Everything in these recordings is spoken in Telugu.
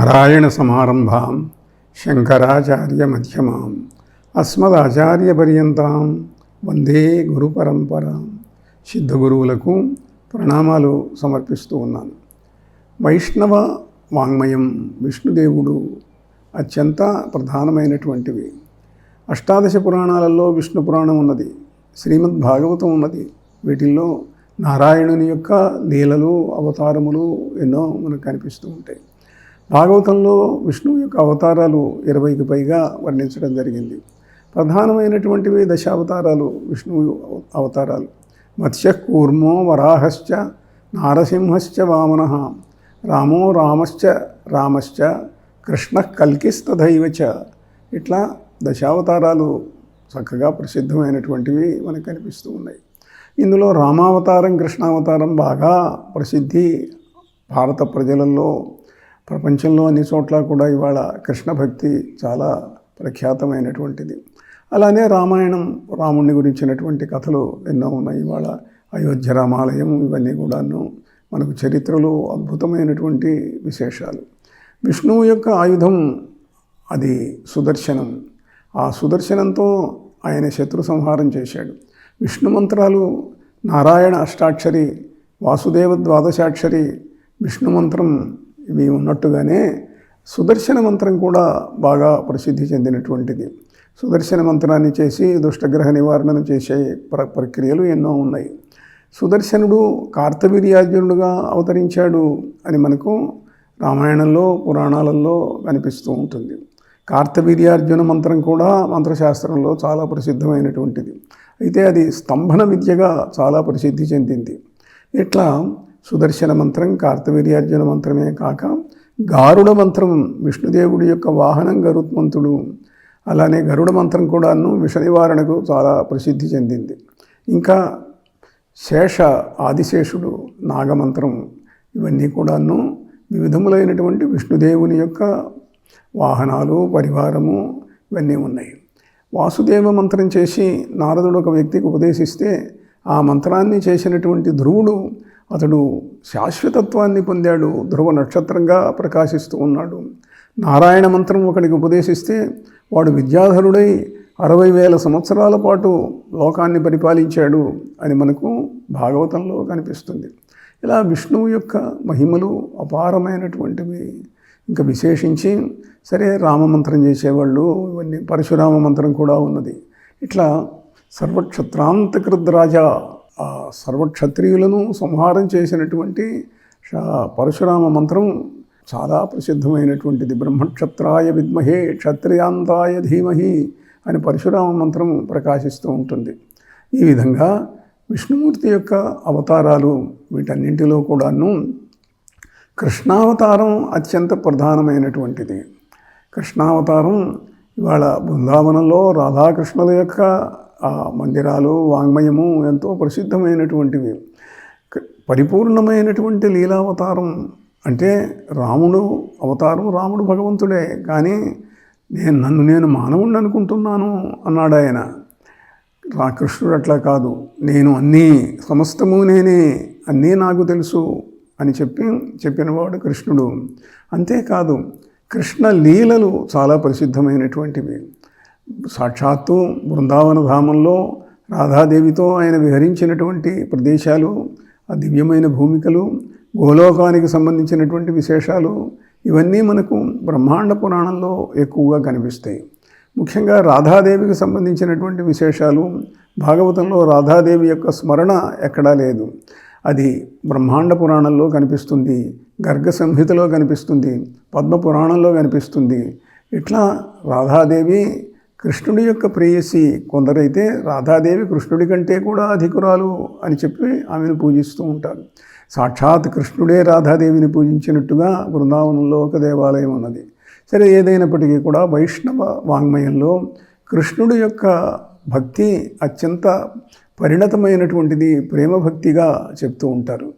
నారాయణ సమారంభాం శంకరాచార్య మధ్యమాం అస్మదాచార్య పర్యంతం వందే గురు పరంపర సిద్ధ గురువులకు ప్రణామాలు సమర్పిస్తూ ఉన్నాను. వైష్ణవ వాంగ్మయం విష్ణుదేవుడు అత్యంత ప్రధానమైనటువంటివి. అష్టాదశ పురాణాలలో విష్ణు పురాణం ఉన్నది శ్రీమద్ భాగవతం ఉన్నది. వీటిల్లో నారాయణుని యొక్క లీలలు అవతారములు ఎన్నో మనకు కనిపిస్తూ ఉంటాయి. భాగవతంలో విష్ణువు యొక్క అవతారాలు ఇరవైకి పైగా వర్ణించడం జరిగింది. ప్రధానమైనటువంటివి దశావతారాలు విష్ణువు అవతారాలు. మత్స్య కూర్మో వరాహశ్చ నారసింహశ్చ వామన రామో రామశ్చ రామశ్చ కృష్ణ కల్కిస్తదైవచ ఇట్లా దశావతారాలు చక్కగా ప్రసిద్ధమైనటువంటివి మనకు కనిపిస్తూ ఉన్నాయి. ఇందులో రామావతారం కృష్ణావతారం బాగా ప్రసిద్ధి భారత ప్రజలలో ప్రపంచంలో అన్ని చోట్ల కూడా ఇవాళ కృష్ణ భక్తి చాలా ప్రఖ్యాతమైనటువంటిది. అలానే రామాయణం రాముణ్ణి గురించినటువంటి కథలు ఎన్నో ఉన్నాయి. ఇవాళ అయోధ్య రామాలయం ఇవన్నీ కూడాను మనకు చరిత్రలో అద్భుతమైనటువంటి విశేషాలు. విష్ణువు యొక్క ఆయుధం అది సుదర్శనం. ఆ సుదర్శనంతో ఆయన శత్రు సంహారం చేశాడు. విష్ణు మంత్రాలు నారాయణ అష్టాక్షరి వాసుదేవ ద్వాదశాక్షరి విష్ణు మంత్రం ఇవి ఉన్నట్టుగానే సుదర్శన మంత్రం కూడా బాగా ప్రసిద్ధి చెందినటువంటిది. సుదర్శన మంత్రాన్ని చేసి దుష్టగ్రహ నివారణను చేసే ప్ర ప్రక్రియలు ఎన్నో ఉన్నాయి. సుదర్శనుడు కార్తవీర్యార్జునుడుగా అవతరించాడు అని మనకు రామాయణంలో పురాణాలలో కనిపిస్తూ ఉంటుంది. కార్తవీర్యార్జున మంత్రం కూడా మంత్రశాస్త్రంలో చాలా ప్రసిద్ధమైనటువంటిది. అయితే అది స్తంభన విద్యగా చాలా ప్రసిద్ధి చెందింది. ఇట్లా సుదర్శన మంత్రం కార్తవీర్యార్జున మంత్రమే కాక గారుడ మంత్రం విష్ణుదేవుడి యొక్క వాహనం గరుత్మంతుడు. అలానే గరుడ మంత్రం కూడాను విష నివారణకు చాలా ప్రసిద్ధి చెందింది. ఇంకా శేష ఆదిశేషుడు నాగమంత్రం ఇవన్నీ కూడాను వివిధములైనటువంటి విష్ణుదేవుని యొక్క వాహనాలు పరివారము ఇవన్నీ ఉన్నాయి. వాసుదేవ మంత్రం చేసి నారదుడు ఒక వ్యక్తికి ఉపదేశిస్తే ఆ మంత్రాన్ని చేసినటువంటి ధ్రువుడు అతడు శాశ్వతత్వాన్ని పొందాడు ధ్రువ నక్షత్రంగా ప్రకాశిస్తూ ఉన్నాడు. నారాయణ మంత్రం ఒకడికి ఉపదేశిస్తే వాడు విద్యాధరుడై అరవై వేల సంవత్సరాల పాటు లోకాన్ని పరిపాలించాడు అని మనకు భాగవతంలో కనిపిస్తుంది. ఇలా విష్ణువు యొక్క మహిమలు అపారమైనటువంటివి. ఇంకా విశేషించి సరే రామమంత్రం చేసేవాళ్ళు ఇవన్నీ పరశురామ మంత్రం కూడా ఉన్నది. ఇట్లా సర్వక్షత్రాంతకృద్ రాజా సర్వక్షత్రియులను సంహారం చేసినటువంటి పరశురామ మంత్రం చాలా ప్రసిద్ధమైనటువంటిది. బ్రహ్మక్షత్రాయ విద్మహే క్షత్రియాంతాయ ధీమహి అని పరశురామ మంత్రం ప్రకాశిస్తూ ఉంటుంది. ఈ విధంగా విష్ణుమూర్తి యొక్క అవతారాలు వీటన్నింటిలో కూడాను కృష్ణావతారం అత్యంత ప్రధానమైనటువంటిది. కృష్ణావతారం ఇవాళ బృందావనంలో రాధాకృష్ణుల యొక్క ఆ మందిరాలు వాంగ్మయము ఎంతో ప్రసిద్ధమైనటువంటివి. పరిపూర్ణమైనటువంటి లీలావతారం అంటే రాముడు అవతారం రాముడు భగవంతుడే. కానీ నేను నన్ను నేను మానవుణ్ణి అనుకుంటున్నాను అన్నాడు ఆయన. రా కృష్ణుడు అట్లా కాదు. నేను అన్నీ సమస్తము నేనే అన్నీ నాకు తెలుసు అని చెప్పి చెప్పినవాడు కృష్ణుడు. అంతేకాదు కృష్ణ లీలలు చాలా ప్రసిద్ధమైనటువంటివి. సాక్షాత్తు బృందావన ధామంలో రాధాదేవితో ఆయన విహరించినటువంటి ప్రదేశాలు ఆ దివ్యమైన భూమికలు గోలోకానికి సంబంధించినటువంటి విశేషాలు ఇవన్నీ మనకు బ్రహ్మాండ పురాణంలో ఎక్కువగా కనిపిస్తాయి. ముఖ్యంగా రాధాదేవికి సంబంధించినటువంటి విశేషాలు భాగవతంలో రాధాదేవి యొక్క స్మరణ ఎక్కడా లేదు. అది బ్రహ్మాండ పురాణంలో కనిపిస్తుంది గర్గ సంహితలో కనిపిస్తుంది పద్మ పురాణంలో కనిపిస్తుంది. ఇట్లా రాధాదేవి కృష్ణుడి యొక్క ప్రేయసి కొందరైతే రాధాదేవి కృష్ణుడి కంటే కూడా అధికురాలు అని చెప్పి ఆమెను పూజిస్తూ ఉంటారు. సాక్షాత్ కృష్ణుడే రాధాదేవిని పూజించినట్టుగా బృందావనంలో ఒక దేవాలయం ఉన్నది. సరే ఏదైనప్పటికీ కూడా వైష్ణవ వాంగ్మయంలో కృష్ణుడి యొక్క భక్తి అత్యంత పరిణతమైనటువంటిది ప్రేమ భక్తిగా చెప్తూ ఉంటారు.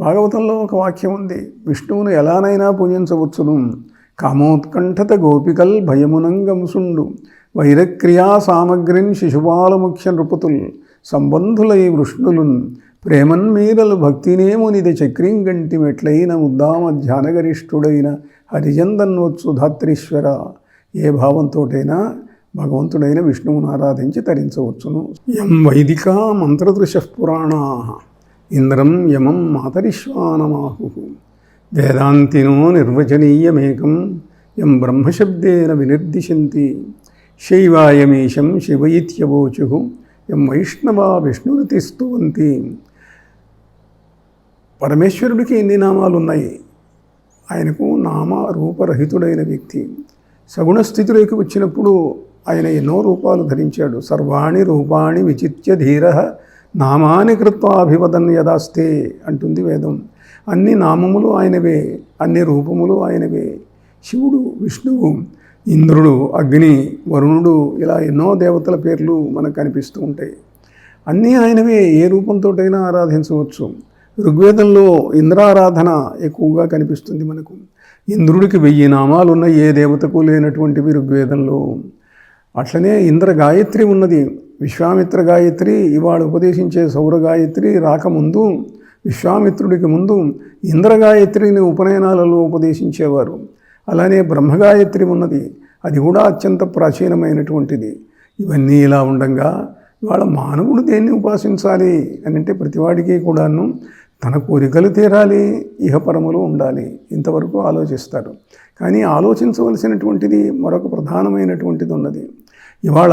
భాగవతంలో ఒక వాక్యం ఉంది విష్ణువును ఎలానైనా పూజించవచ్చును. కామోత్కంఠత గోపికల్ భయమునంగముసుండు. వైరక్రియా సామగ్రిన్ శిశుపాలముఖ్య నృపతుల్ సంబంధులై వృష్ణులున్ ప్రేమన్మీరలు భక్తినేమునిది చక్రింగంటి మెట్లైన ముద్దామ ధ్యానగరిష్ఠుడైన హరిజందన్వత్సు ధాత్రీశ్వర ఏ భావంతోటైనా భగవంతుడైన విష్ణువును ఆరాధించి తరించవచ్చును యం వైదిక మంత్రదృశ పురాణా ఇంద్రం యమం మాతరిశ్వానమాహు వేదాంతినో నిర్వచనీయమేకం యం బ్రహ్మశబ్దేన వినిర్దిశంతి శైవాయమీశం శివ ఎం యం వైష్ణవా విష్ణురితి స్తువంతి పరమేశ్వరుడికి ఎన్ని నామాలు ఉన్నాయి ఆయనకు నామ రూపరహితుడైన వ్యక్తి. సగుణ స్థితిలోకి వచ్చినప్పుడు ఆయన ఎన్నో రూపాలు ధరించాడు. సర్వాణి రూపాణి విచిత్య ధీర నామాని కృత్వాభివదన్ యదాస్తే అంటుంది వేదం. అన్ని నామములు ఆయనవే అన్ని రూపములు ఆయనవే. శివుడు విష్ణువు ఇంద్రుడు అగ్ని వరుణుడు ఇలా ఎన్నో దేవతల పేర్లు మనకు కనిపిస్తూ ఉంటాయి. అన్నీ ఆయనవే ఏ రూపంతోటైనా ఆరాధించవచ్చు. ఋగ్వేదంలో ఇంద్రారాధన ఎక్కువగా కనిపిస్తుంది మనకు. ఇంద్రుడికి వెయ్యి నామాలు ఉన్న ఏ దేవతకు లేనటువంటివి ఋగ్వేదంలో. అట్లనే ఇంద్ర గాయత్రి ఉన్నది. విశ్వామిత్ర గాయత్రి ఇవాళ ఉపదేశించే సౌర గాయత్రి రాకముందు విశ్వామిత్రుడికి ముందు ఇంద్ర గాయత్రిని ఉపనయనాలలో ఉపదేశించేవారు. అలానే బ్రహ్మగాయత్రి ఉన్నది. అది కూడా అత్యంత ప్రాచీనమైనటువంటిది. ఇవన్నీ ఇలా ఉండగా ఇవాళ మానవుడు దేన్ని ఉపాసించాలి అని అంటే ప్రతివాడికి కూడాను తన కోరికలు తీరాలి ఇహపరములు ఉండాలి ఇంతవరకు ఆలోచిస్తారు. కానీ ఆలోచించవలసినటువంటిది మరొక ప్రధానమైనటువంటిది ఉన్నది. ఇవాళ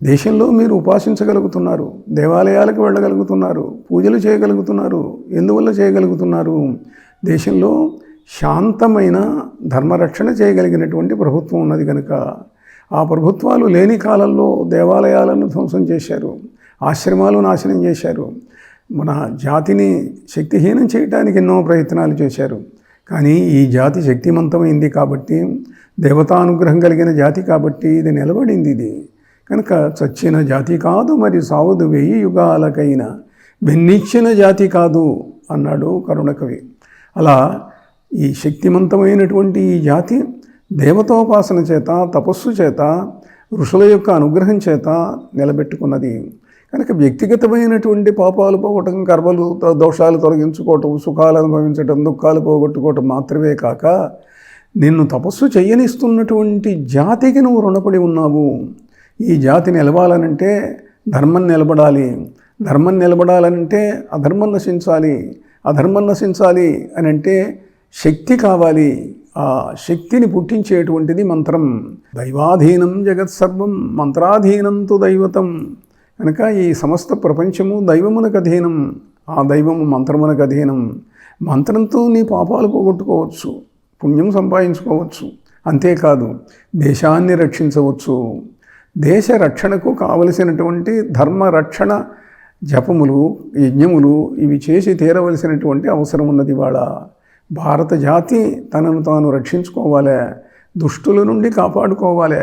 దేశంలో మీరు ఉపాసించగలుగుతున్నారు దేవాలయాలకు వెళ్ళగలుగుతున్నారు పూజలు చేయగలుగుతున్నారు ఎందువల్ల చేయగలుగుతున్నారు? దేశంలో శాంతమైన ధర్మరక్షణ చేయగలిగినటువంటి ప్రభుత్వం ఉన్నది కనుక ఆ ప్రభుత్వాలు లేని కాలంలో దేవాలయాలను ధ్వంసం చేశారు ఆశ్రమాలు నాశనం చేశారు మన జాతిని శక్తిహీనం చేయడానికి ఎన్నో ప్రయత్నాలు చేశారు. కానీ ఈ జాతి శక్తిమంతమైంది కాబట్టి దేవతానుగ్రహం కలిగిన జాతి కాబట్టి ఇది నిలబడింది ఇది. కనుక చచ్చిన జాతి కాదు మరి సావదు వెయ్యి యుగాలకైన వెన్నిచ్చిన జాతి కాదు అన్నాడు కరుణకవి. అలా ఈ శక్తిమంతమైనటువంటి ఈ జాతి దేవతోపాసన చేత తపస్సు చేత ఋషుల యొక్క అనుగ్రహం చేత నిలబెట్టుకున్నది. కనుక వ్యక్తిగతమైనటువంటి పాపాలు పోగొట్టడం కర్మలు దోషాలు తొలగించుకోవటం సుఖాలు అనుభవించటం దుఃఖాలు పోగొట్టుకోవటం మాత్రమే కాక నిన్ను తపస్సు చేయనిస్తున్నటువంటి జాతికి నువ్వు రుణపడి ఉన్నావు. ఈ జాతి నిలవాలనంటే ధర్మం నిలబడాలి. ధర్మం నిలబడాలనంటే అధర్మం నశించాలి. అధర్మం నశించాలి అని అంటే శక్తి కావాలి. ఆ శక్తిని పుట్టించేటువంటిది మంత్రం. దైవాధీనం జగత్సర్వం మంత్రాధీనంతో దైవతం. కనుక ఈ సమస్త ప్రపంచము దైవమునకు అధీనం. ఆ దైవము మంత్రమునకు అధీనం. మంత్రంతో నీ పాపాలు పోగొట్టుకోవచ్చు. పుణ్యం సంపాదించుకోవచ్చు. అంతేకాదు దేశాన్ని రక్షించవచ్చు. దేశ రక్షణకు కావలసినటువంటి ధర్మ రక్షణ జపములు యజ్ఞములు ఇవి చేసి తీరవలసినటువంటి అవసరం ఉన్నది వాళ్ళ భారత జాతి తనను తాను రక్షించుకోవాలి. దుష్టుల నుండి కాపాడుకోవాలి.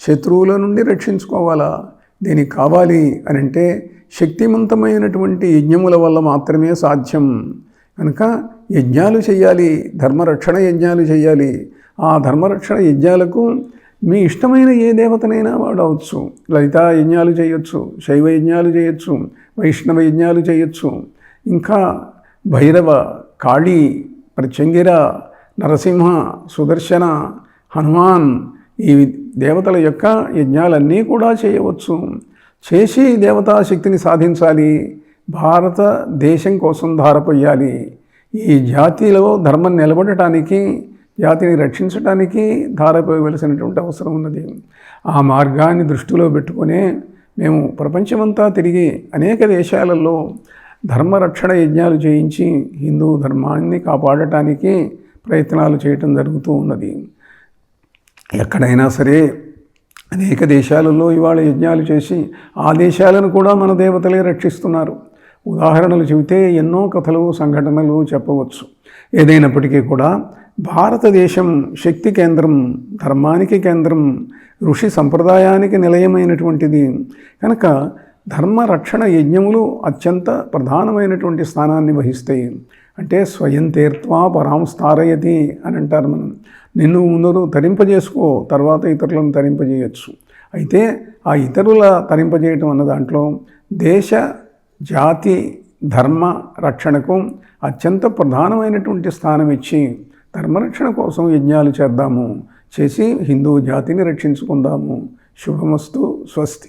శత్రువుల నుండి రక్షించుకోవాలా. దీనికి కావాలి అని అంటే శక్తివంతమైనటువంటి యజ్ఞముల వల్ల మాత్రమే సాధ్యం. కనుక యజ్ఞాలు చేయాలి. ధర్మరక్షణ యజ్ఞాలు చేయాలి. ఆ ధర్మరక్షణ యజ్ఞాలకు మీ ఇష్టమైన ఏ దేవతనైనా వాడవచ్చు. లలితా యజ్ఞాలు చేయొచ్చు. శైవ యజ్ఞాలు చేయొచ్చు. వైష్ణవ యజ్ఞాలు చేయొచ్చు. ఇంకా భైరవ కాళీ ప్రత్యంగిర నరసింహ సుదర్శన హనుమాన్ ఈ దేవతల యొక్క యజ్ఞాలన్నీ కూడా చేయవచ్చు. చేసి దేవతాశక్తిని సాధించాలి. భారతదేశం కోసం ధారపోయాలి ఈ జాతిలో ధర్మం నిలబడటానికి జాతిని రక్షించడానికి ధారపోయవలసినటువంటి అవసరం ఉన్నది. ఆ మార్గాన్ని దృష్టిలో పెట్టుకునే మేము ప్రపంచమంతా తిరిగి అనేక దేశాలలో ధర్మరక్షణ యజ్ఞాలు చేయించి హిందూ ధర్మాన్ని కాపాడటానికి ప్రయత్నాలు చేయటం జరుగుతూ ఉన్నది. ఎక్కడైనా సరే అనేక దేశాలలో ఇవాళ యజ్ఞాలు చేసి ఆ దేశాలను కూడా మన దేవతలే రక్షిస్తున్నారు. ఉదాహరణలు చెబితే ఎన్నో కథలు సంఘటనలు చెప్పవచ్చు. ఏదైనప్పటికీ కూడా భారతదేశం శక్తి కేంద్రం ధర్మానికి కేంద్రం ఋషి సంప్రదాయానికి నిలయమైనటువంటిది. కనుక ధర్మ రక్షణ యజ్ఞములు అత్యంత ప్రధానమైనటువంటి స్థానాన్ని వహిస్తాయి. అంటే స్వయం తీర్త్వా పరాంస్తారయతి అని అంటారు మనం. నిన్ను ముందు తరింపజేసుకో తర్వాత ఇతరులను తరింపజేయచ్చు. అయితే ఆ ఇతరుల తరింపజేయటం అన్న దాంట్లో దేశ జాతి ధర్మ రక్షణకు అత్యంత ప్రధానమైనటువంటి స్థానం ఇచ్చి ధర్మరక్షణ కోసం యజ్ఞాలు చేద్దాము. చేసి హిందూ జాతిని రక్షించుకుందాము. శుభమస్తు స్వస్తి.